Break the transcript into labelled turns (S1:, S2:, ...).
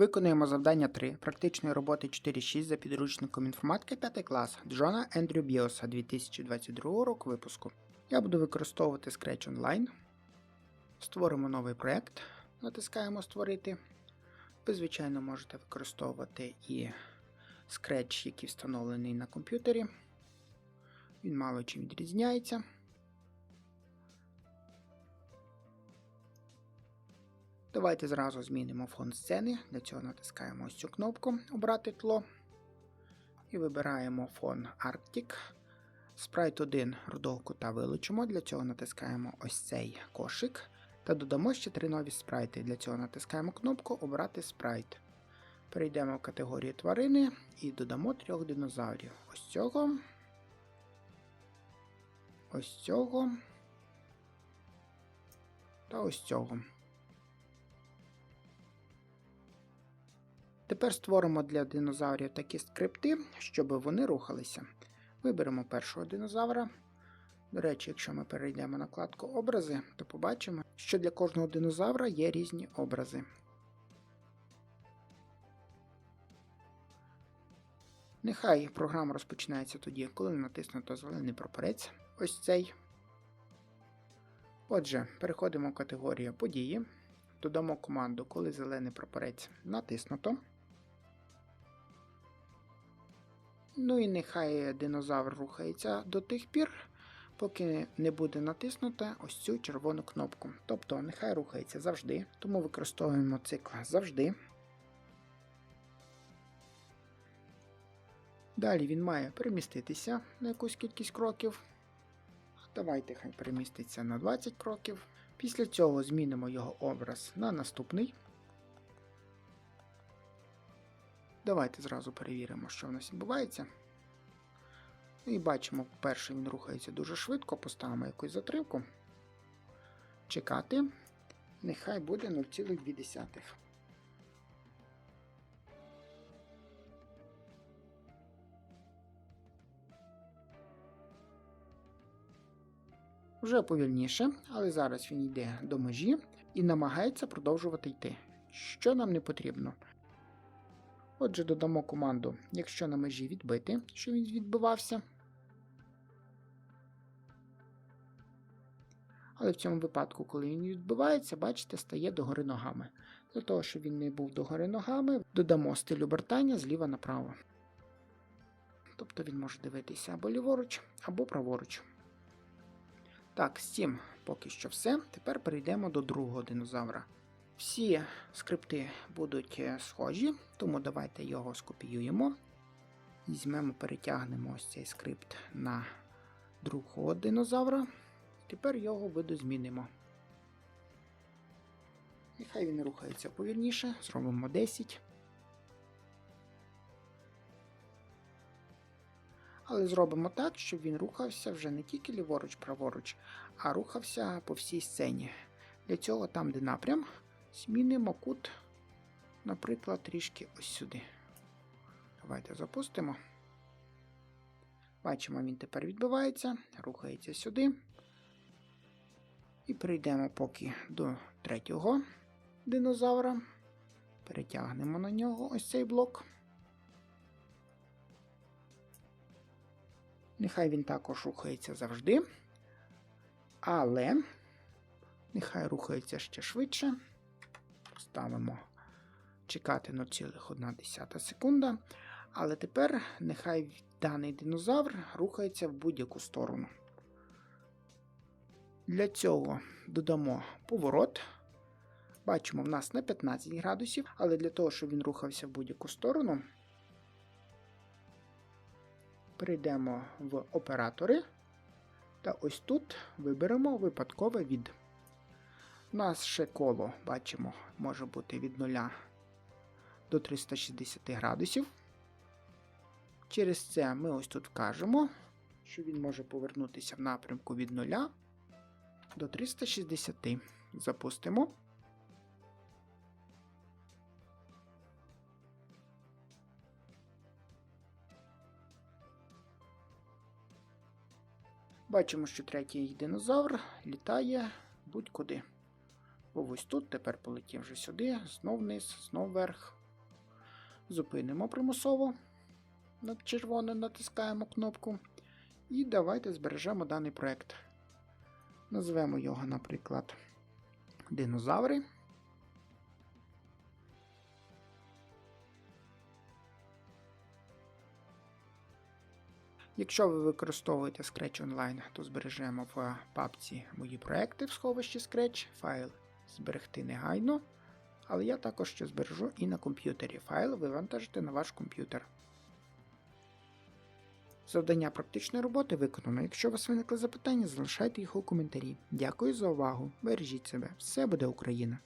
S1: Виконуємо завдання 3 практичної роботи 4.6 за підручником інформатики 5 клас Джона Ендрю Біоса 2022 року випуску. Я буду використовувати Scratch Online. Створимо новий проєкт. Натискаємо Створити. Ви, звичайно, можете використовувати і Scratch, який встановлений на комп'ютері. Він мало чим відрізняється. Давайте зразу змінимо фон сцени. Для цього натискаємо ось цю кнопку Обрати тло. І вибираємо фон Arctic. Спрайт 1 рудого кута вилучимо. Для цього натискаємо ось цей кошик. Та додамо ще три нові спрайти. Для цього натискаємо кнопку Обрати спрайт. Перейдемо в категорію тварини і додамо трьох динозаврів. Ось цього. Ось цього. Та ось цього. Тепер створимо для динозаврів такі скрипти, щоб вони рухалися. Виберемо першого динозавра. До речі, якщо ми перейдемо на вкладку Образи, то побачимо, що для кожного динозавра є різні образи. Нехай програма розпочинається тоді, коли натиснуто зелений прапорець. Ось цей. Отже, переходимо в категорію події. Додамо команду, коли зелений прапорець натиснуто. Ну і нехай динозавр рухається до тих пір, поки не буде натиснута ось цю червону кнопку. Тобто нехай рухається завжди, тому використовуємо цикл завжди. Далі він має переміститися на якусь кількість кроків. Давайте хай переміститься на 20 кроків. Після цього змінимо його образ на наступний. Давайте зразу перевіримо, що в нас відбувається. І бачимо, перший він рухається дуже швидко, поставимо якусь затривку. Чекати. Нехай буде 0,2. Вже повільніше, але зараз він йде до межі і намагається продовжувати йти. Що нам не потрібно? Отже, додамо команду, якщо на межі відбити, що він відбивався. Але в цьому випадку, коли він відбивається, бачите, стає догори ногами. Для того, щоб він не був догори ногами, додамо стиль обертання зліва направо. Тобто він може дивитися або ліворуч, або праворуч. Так, з цим поки що все. Тепер перейдемо до другого динозавра. Всі скрипти будуть е, схожі, тому давайте його скопіюємо. Візьмемо, перетягнемо ось цей скрипт на другого динозавра. Тепер його видозмінимо. Нехай він рухається повільніше, зробимо 10. Але зробимо так, щоб він рухався вже не тільки ліворуч-праворуч, а рухався по всій сцені. Для цього там, де напрям, змінимо кут, наприклад, трішки ось сюди. Давайте запустимо. Бачимо, він тепер відбивається, рухається сюди. І перейдемо поки до третього динозавра. Перетягнемо на нього ось цей блок. Нехай він також рухається завжди. Але нехай рухається ще швидше. Ставимо чекати 0,1 секунда. Але тепер нехай даний динозавр рухається в будь-яку сторону. Для цього додамо поворот. Бачимо, в нас на 15 градусів, але для того, щоб він рухався в будь-яку сторону, перейдемо в оператори. Та ось тут виберемо випадкове від. У нас ще коло, бачимо, може бути від 0 до 360 градусів. Через це ми ось тут вкажемо, що він може повернутися в напрямку від 0 до 360. Запустимо. Бачимо, що третій динозавр літає будь-куди. Був ось тут, тепер полетів вже сюди, знов вниз, знов вверх. Зупинимо примусово. Над червоним натискаємо кнопку. І давайте збережемо даний проект. Назвемо його, наприклад, Динозаври. Якщо ви використовуєте Scratch Online, то збережемо в папці мої проекти в сховищі Scratch, файл зберегти негайно. Але я також ще збережу і на комп'ютері. Файл вивантажити на ваш комп'ютер. Завдання практичної роботи виконано. Якщо у вас виникли запитання, залишайте їх у коментарі. Дякую за увагу. Бережіть себе. Все буде Україна!